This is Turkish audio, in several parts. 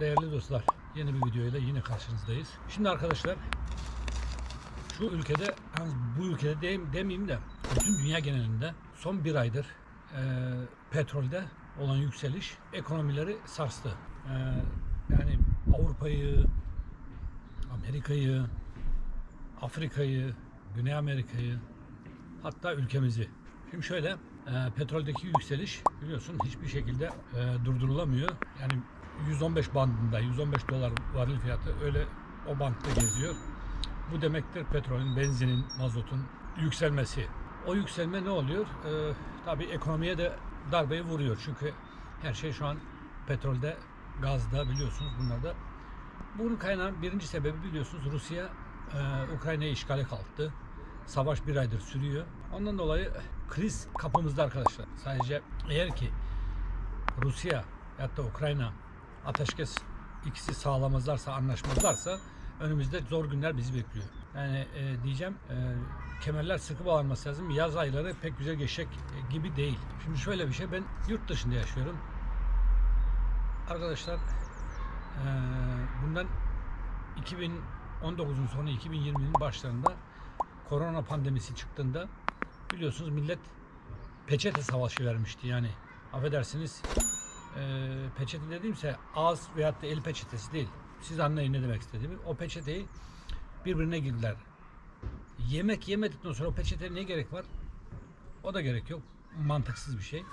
Değerli dostlar, yeni bir videoyla yine karşınızdayız. Şimdi arkadaşlar, şu ülkede, bu ülkede dem- demeyeyim de, bütün dünya genelinde son bir aydır e, petrolde olan yükseliş ekonomileri sarstı. E, yani Avrupa'yı, Amerika'yı, Afrika'yı, Güney Amerika'yı, hatta ülkemizi. Şimdi şöyle, e, petroldeki yükseliş biliyorsun hiçbir şekilde e, durdurulamıyor. Yani 115 bandında, 115 dolar varil fiyatı öyle o bantta geziyor. Bu demektir petrolün, benzinin, mazotun yükselmesi. O yükselme ne oluyor? E, tabii ekonomiye de darbeyi vuruyor. Çünkü her şey şu an petrolde, gazda biliyorsunuz bunlarda. Bunun kaynağı birinci sebebi biliyorsunuz Rusya e, Ukrayna'yı işgale kalktı. Savaş bir aydır sürüyor. Ondan dolayı kriz kapımızda arkadaşlar. Sadece eğer ki Rusya ya da Ukrayna ateşkes ikisi sağlamazlarsa, anlaşmazlarsa önümüzde zor günler bizi bekliyor. Yani e, diyeceğim e, kemerler sıkı bağlanması lazım. Yaz ayları pek güzel geçecek e, gibi değil. Şimdi şöyle bir şey ben yurt dışında yaşıyorum. Arkadaşlar e, bundan 2019'un sonu 2020'nin başlarında korona pandemisi çıktığında biliyorsunuz millet peçete savaşı vermişti yani affedersiniz e, peçete dediğimse ağız veyahut da el peçetesi değil. Siz anlayın ne demek istediğimi. O peçeteyi birbirine girdiler. Yemek yemedikten sonra o peçeteye ne gerek var? O da gerek yok. Mantıksız bir şey.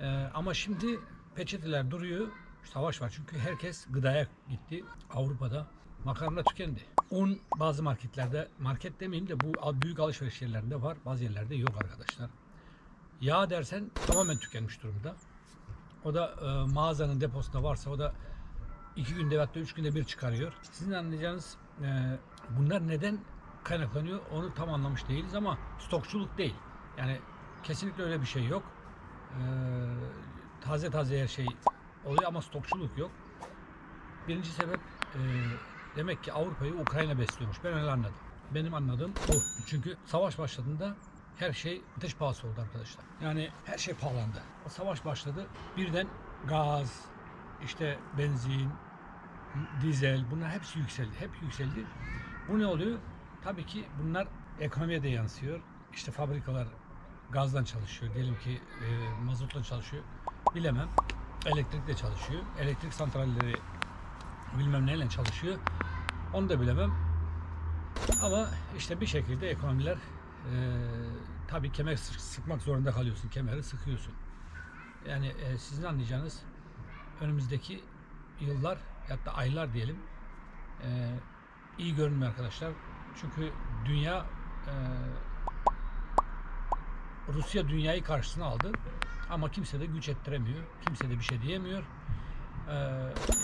E, ama şimdi peçeteler duruyor. Savaş var. Çünkü herkes gıdaya gitti. Avrupa'da makarna tükendi. Un bazı marketlerde, market demeyeyim de bu büyük alışveriş yerlerinde var. Bazı yerlerde yok arkadaşlar. Yağ dersen tamamen tükenmiş durumda. O da e, mağazanın deposunda varsa o da iki günde hatta üç günde bir çıkarıyor. Sizin anlayacağınız e, bunlar neden kaynaklanıyor onu tam anlamış değiliz ama stokçuluk değil. Yani kesinlikle öyle bir şey yok. E, taze taze her şey oluyor ama stokçuluk yok. Birinci sebep e, demek ki Avrupa'yı Ukrayna besliyormuş. Ben öyle anladım. Benim anladığım bu. Çünkü savaş başladığında her şey ateş pahası oldu arkadaşlar. Yani her şey pahalandı. Savaş başladı. Birden gaz, işte benzin, dizel bunlar hepsi yükseldi. Hep yükseldi. Bu ne oluyor? Tabii ki bunlar ekonomiye de yansıyor. İşte fabrikalar gazdan çalışıyor. Diyelim ki e, mazotla çalışıyor. Bilemem. Elektrikle çalışıyor. Elektrik santralleri bilmem neyle çalışıyor. Onu da bilemem. Ama işte bir şekilde ekonomiler tabii kemer sık- sıkmak zorunda kalıyorsun. Kemeri sıkıyorsun. Yani e, sizin anlayacağınız önümüzdeki yıllar da aylar diyelim e, iyi görünmüyor arkadaşlar. Çünkü dünya e, Rusya dünyayı karşısına aldı. Ama kimse de güç ettiremiyor. Kimse de bir şey diyemiyor. E,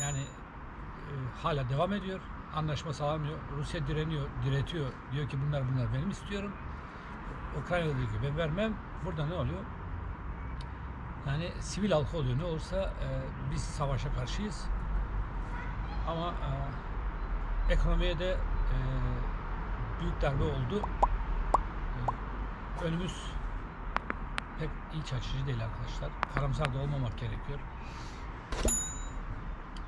yani e, hala devam ediyor. Anlaşma sağlamıyor. Rusya direniyor, diretiyor. Diyor ki bunlar bunlar benim istiyorum. Ukrayna ki ben vermem. Burada ne oluyor? Yani sivil halka oluyor. Ne olursa e, biz savaşa karşıyız. Ama e, ekonomiye de e, büyük darbe oldu. E, önümüz pek iç açıcı değil arkadaşlar. Karamsar da olmamak gerekiyor.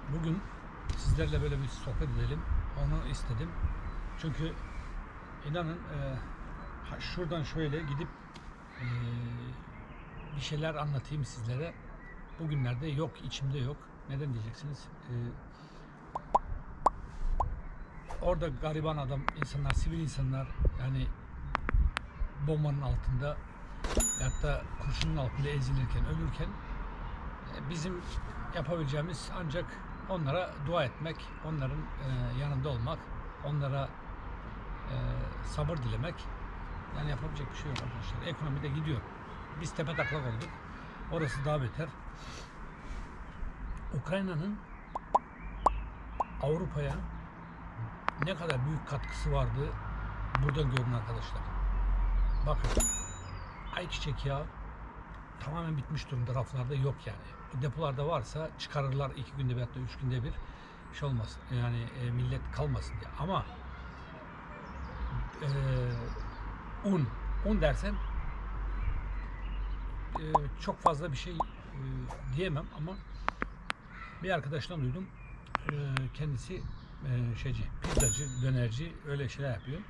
Bugün sizlerle böyle bir sohbet edelim. Onu istedim. Çünkü inanın e, şuradan şöyle gidip e, bir şeyler anlatayım sizlere. Bugünlerde yok, içimde yok. Neden diyeceksiniz? E, orada gariban adam, insanlar, sivil insanlar yani bombanın altında hatta kurşunun altında ezilirken, ölürken bizim yapabileceğimiz ancak onlara dua etmek, onların yanında olmak, onlara sabır dilemek. Yani yapabilecek bir şey yok arkadaşlar. Ekonomi de gidiyor. Biz tepe taklak olduk. Orası daha beter. Ukrayna'nın Avrupa'ya ne kadar büyük katkısı vardı buradan görün arkadaşlar. Bakın ayçiçek yağı tamamen bitmiş durumda raflarda yok yani. Depolarda varsa çıkarırlar iki günde bir hatta üç günde bir şey olmasın. Yani e, millet kalmasın diye. Ama e, un, un dersen e, çok fazla bir şey e, diyemem ama bir arkadaştan duydum. e, kendisi e, şeyci, pizzacı, dönerci öyle şeyler yapıyor.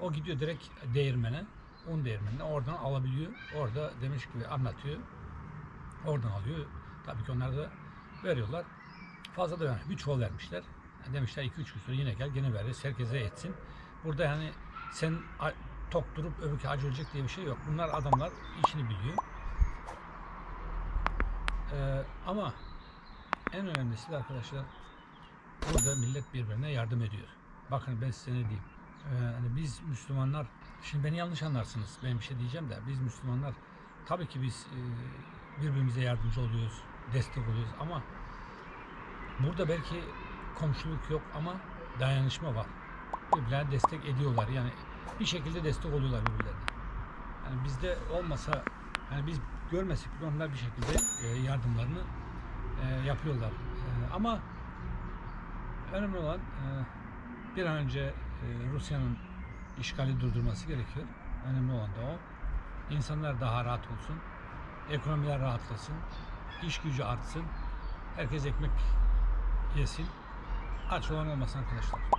O gidiyor direkt değirmene, un değirmenine oradan alabiliyor. Orada demiş gibi anlatıyor. Oradan alıyor. Tabii ki onlar da veriyorlar. Fazla da yani bir çuval vermişler. Demişler 2-3 gün sonra yine gel gene veririz. Herkese etsin. Burada yani sen tok durup öbürkü acı ölecek diye bir şey yok. Bunlar adamlar işini biliyor. Ee, ama en önemlisi de arkadaşlar burada millet birbirine yardım ediyor. Bakın ben size ne diyeyim. Ee, hani biz Müslümanlar, şimdi beni yanlış anlarsınız. Ben bir şey diyeceğim de biz Müslümanlar tabii ki biz e, birbirimize yardımcı oluyoruz, destek oluyoruz ama burada belki komşuluk yok ama dayanışma var. Birbirlerine destek ediyorlar. Yani bir şekilde destek oluyorlar birbirlerine. Yani bizde olmasa, yani biz görmesek bile onlar bir şekilde e, yardımlarını e, yapıyorlar. E, ama önemli olan bir an önce Rusya'nın işgali durdurması gerekiyor. Önemli olan da o. İnsanlar daha rahat olsun. Ekonomiler rahatlasın. iş gücü artsın. Herkes ekmek yesin. Aç olan olmasın arkadaşlar.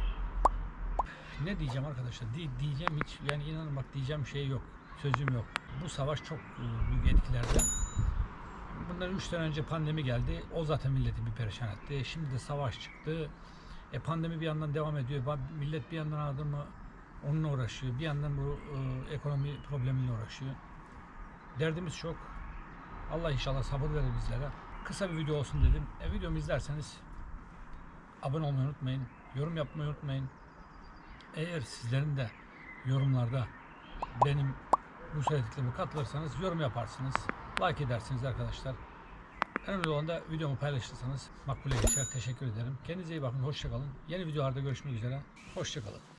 Ne diyeceğim arkadaşlar? Di- diyeceğim hiç yani inanın bak diyeceğim şey yok. Sözüm yok. Bu savaş çok e, büyük etkilerde. Bundan 3 sene önce pandemi geldi. O zaten milleti bir perişan etti. Şimdi de savaş çıktı. E pandemi bir yandan devam ediyor. Millet bir yandan adamı onunla uğraşıyor. Bir yandan bu e, ekonomi problemiyle uğraşıyor. Derdimiz çok. Allah inşallah sabır verir bizlere. Kısa bir video olsun dedim. E, videomu izlerseniz abone olmayı unutmayın. Yorum yapmayı unutmayın. Eğer sizlerin de yorumlarda benim bu söylediklerime katılırsanız yorum yaparsınız. Like edersiniz arkadaşlar. Önemli olan da videomu paylaşırsanız makbule geçer. Teşekkür ederim. Kendinize iyi bakın. Hoşçakalın. Yeni videolarda görüşmek üzere. Hoşçakalın.